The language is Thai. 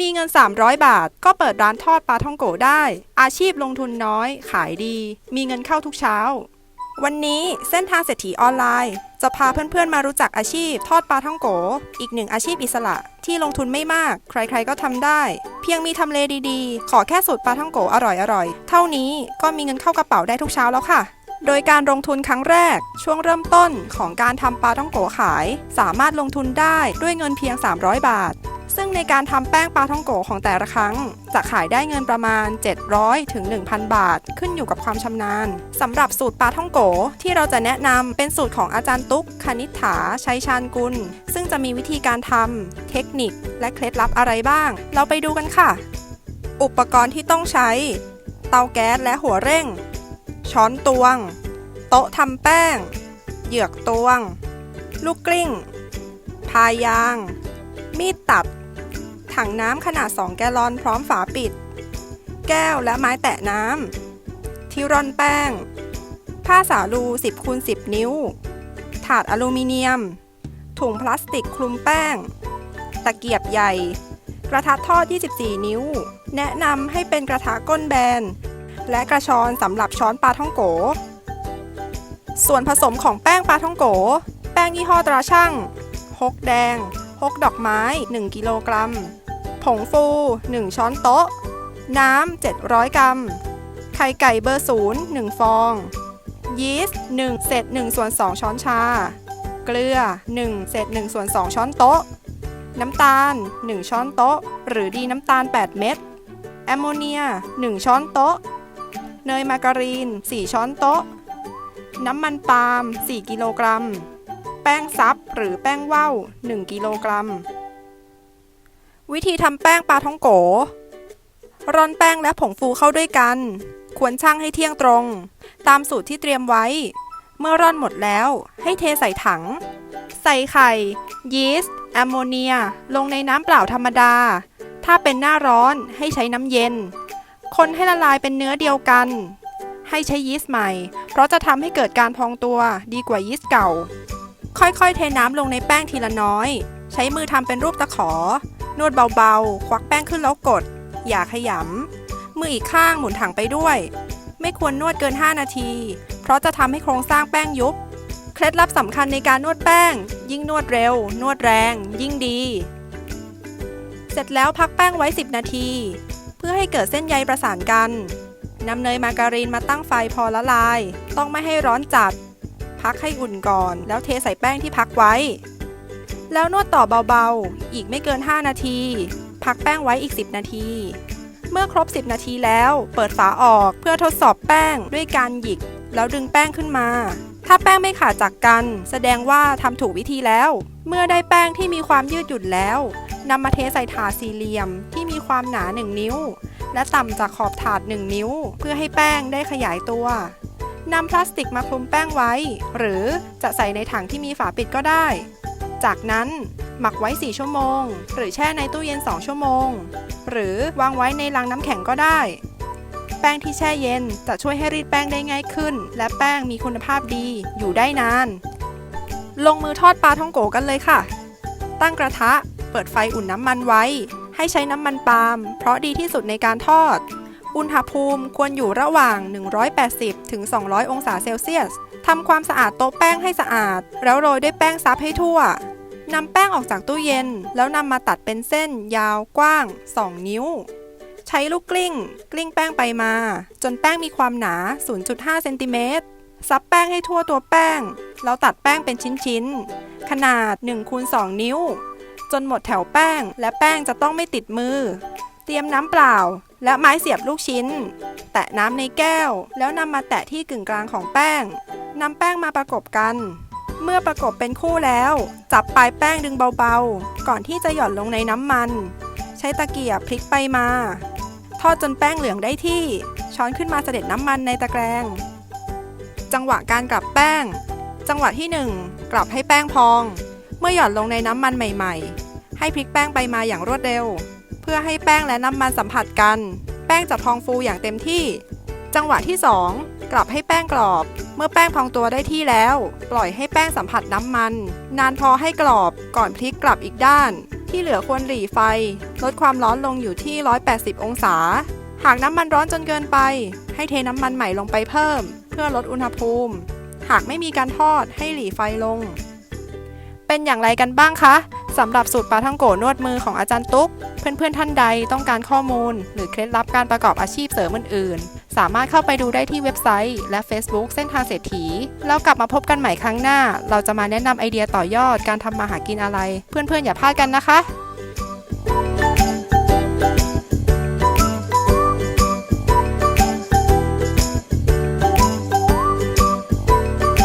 มีเงิน 300 บาท ก็เปิดร้านทอดปลาท่องโกได้ อาชีพลงทุนน้อย ขายดี มีเงินเข้าทุกเช้า วันนี้เส้นทางเศรษฐีออนไลน์ จะพาเพื่อนๆมารู้จักอาชีพ ทอดปลาท่องโก อีกหนึ่งอาชีพอิสระ ที่ลงทุนไม่มาก ใครๆก็ทำได้ เพียงมีทำเลดีๆ ขอแค่สูตรปลาท่องโกอร่อยๆ เท่านี้ก็มีเงินเข้ากระเป๋าได้ทุกเช้าแล้วค่ะโดยการลงทุนครั้งแรก ช่วงเริ่มต้นของการทำปลาท่องโกขาย สามารถลงทุนได้ด้วยเงินเพียง 300 บาท ซึ่งในการทำแป้งปลาท่องโกของแต่ละครั้ง จะขายได้เงินประมาณ 700ถึง1,000 บาท ขึ้นอยู่กับความชำนาญสำหรับสูตรปลาท่องโกที่เราจะแนะนำเป็นสูตรของอาจารย์ตุ๊กคณิษฐาชัยชาญกุล ซึ่งจะมีวิธีการทำเทคนิค และเคล็ดลับอะไรบ้าง เราไปดูกันค่ะ อุปกรณ์ที่ต้องใช้ เตาแก๊สและหัวเร่ง ช้อนตวง โต๊ะทำแป้ง เหยือกตวง ลูกกลิ้ง พายางมีดตัด ถังน้ำขนาด 2 แกลลอนพร้อมฝาปิด แก้วและไม้แตะน้ำที่ร่อนแป้ง ผ้าสาลู 10คูณ10 นิ้ว ถาดอลูมิเนียม ถุงพลาสติกคลุมแป้ง ตะเกียบใหญ่ กระทะทอด 24 นิ้ว แนะนำให้เป็นกระทะก้นแบน และกระชอนสำหรับช้อนปลาท่องโก ส่วนผสมของแป้งปลาท่องโก แป้งยี่ห้อตราช่างฮกแดงฮกดอกไม้ 1 กิโลกรัม ผงฟู 1 ช้อนโต๊ะ น้ำ 700 กรัม ไข่ไก่เบอร์ศูนย์1ฟอง ยีสต์1เศษ1ส่วน2ช้อนชา เกลือ 1 เศษ1ส่วน2ช้อนโต๊ะ น้ำตาล 1 ช้อนโต๊ะ หรือดีน้ำตาล 8 เม็ด แอมโมเนีย 1 ช้อนโต๊ะ เนยมาการีน 4 ช้อนโต๊ะ น้ำมันปาล์ม 4 กิโลกรัม แป้งซับหรือแป้งว่าว 1 กิโลกรัม วิธีทำแป้งปลาท่องโก ร่อนแป้งและผงฟูเข้าด้วยกัน ควรชั่งให้เที่ยงตรง ตามสูตรที่เตรียมไว้ เมื่อร่อนหมดแล้วให้เทใส่ถัง ใส่ไข่ ยีสต์แอมโมเนีย ลงในน้ำเปล่าธรรมดา ถ้าเป็นหน้าร้อนให้ใช้น้ำเย็น คนให้ละลายเป็นเนื้อเดียวกัน ให้ใช้ยีสต์ใหม่ เพราะจะทำให้เกิดการพองตัวดีกว่ายีสต์เก่า ค่อยๆ เทน้ำลงในแป้งทีละน้อย ใช้มือทำเป็นรูปตะขอ นวดเบาๆ ควักแป้งขึ้นแล้วกด อย่าขยำ มืออีกข้างหมุนถังไปด้วย ไม่ควรนวดเกิน 5 นาที เพราะจะทำให้โครงสร้างแป้งยุบ เคล็ดลับสำคัญในการนวดแป้ง ยิ่งนวดเร็ว นวดแรง ยิ่งดี เสร็จแล้วพักแป้งไว้ 10 นาที เพื่อให้เกิดเส้นใยประสานกันนำเนยมาการีนมาตั้งไฟพอละลาย ต้องไม่ให้ร้อนจัด พักให้อุ่นก่อน แล้วเทใส่แป้งที่พักไว้ แล้วนวดต่อเบาๆ อีกไม่เกิน 5 นาที พักแป้งไว้อีก 10 นาที เมื่อครบ 10 นาทีแล้ว เปิดฝาออกเพื่อทดสอบแป้งด้วยการหยิก แล้วดึงแป้งขึ้นมา ถ้าแป้งไม่ขาดจากกัน แสดงว่าทำถูกวิธีแล้ว เมื่อได้แป้งที่มีความยืดหยุ่นแล้วนำมาเทใส่ถาดสี่เหลี่ยมที่มีความหนา 1 นิ้ว และต่ำจากขอบถาด 1 นิ้ว เพื่อให้แป้งได้ขยายตัวนำพลาสติกมาคลุมแป้งไว้ หรือจะใส่ในถังที่มีฝาปิดก็ได้ จากนั้นหมักไว้ 4 ชั่วโมง หรือแช่ในตู้เย็น 2 ชั่วโมง หรือวางไว้ในลังน้ำแข็งก็ได้ แป้งที่แช่เย็นจะช่วยให้รีดแป้งได้ง่ายขึ้น และแป้งมีคุณภาพดีอยู่ได้นาน ลงมือทอดปลาท่องโกกันเลยค่ะ ตั้งกระทะ เปิดไฟอุ่นน้ำมันไว้ ให้ใช้น้ำมันปาล์มเพราะดีที่สุดในการทอด อุณหภูมิควรอยู่ระหว่าง 180ถึง200 องศาเซลเซียสทำความสะอาดโต๊ะแป้งให้สะอาด แล้วโรยด้วยแป้งซับให้ทั่ว นำแป้งออกจากตู้เย็น แล้วนำมาตัดเป็นเส้นยาวกว้าง 2 นิ้ว ใช้ลูกกลิ้ง กลิ้งแป้งไปมา จนแป้งมีความหนา 0.5เซนติเมตรซับแป้งให้ทั่วตัวแป้ง แล้วตัดแป้งเป็นชิ้นๆ ขนาด1คูณ2นิ้ว จนหมดแถวแป้ง และแป้งจะต้องไม่ติดมือ เตรียมน้ำเปล่า และไม้เสียบลูกชิ้น แตะน้ำในแก้ว แล้วนำมาแตะที่กึ่งกลางของแป้งนำแป้งมาประกบกัน เมื่อประกบเป็นคู่แล้ว จับปลายแป้งดึงเบาๆ ก่อนที่จะหย่อนลงในน้ำมัน ใช้ตะเกียบพลิกไปมา ทอดจนแป้งเหลืองได้ที่ ช้อนขึ้นมาเสด็จน้ำมันในตะแกรง จังหวะการกลับแป้ง จังหวะที่ 1 กลับให้แป้งพอง เมื่อหย่อนลงในน้ำมันใหม่ๆ ให้พลิกแป้งไปมาอย่างรวดเร็ว เพื่อให้แป้งและน้ำมันสัมผัสกัน แป้งจะพองฟูอย่างเต็มที่ จังหวะที่ 2 กลับให้แป้งกรอบ เมื่อแป้งพองตัวได้ที่แล้ว ปล่อยให้แป้งสัมผัสน้ำมัน นานพอให้กรอบก่อนพลิกกลับอีกด้าน ที่เหลือควรหลีไฟ ลดความร้อนลงอยู่ที่ 180 องศา หากน้ำมันร้อนจนเกินไป ให้เทน้ำมันใหม่ลงไปเพิ่ม เพื่อลดอุณหภูมิ หากไม่มีการทอดให้หลีไฟลง เป็นอย่างไรกันบ้างคะสำหรับสูตรปลาท่องโกนวดมือของอาจารย์ตุ๊ก เพื่อนๆท่านใดต้องการข้อมูล หรือเคล็ดลับการประกอบอาชีพเสริมอื่นๆ สามารถเข้าไปดูได้ที่เว็บไซต์ และ Facebook เส้นทางเศรษฐี แล้วกลับมาพบกันใหม่ครั้งหน้า เราจะมาแนะนำไอเดียต่อยอดการทำมาหากินอะไร เพื่อนๆอย่าพลาดกันนะคะ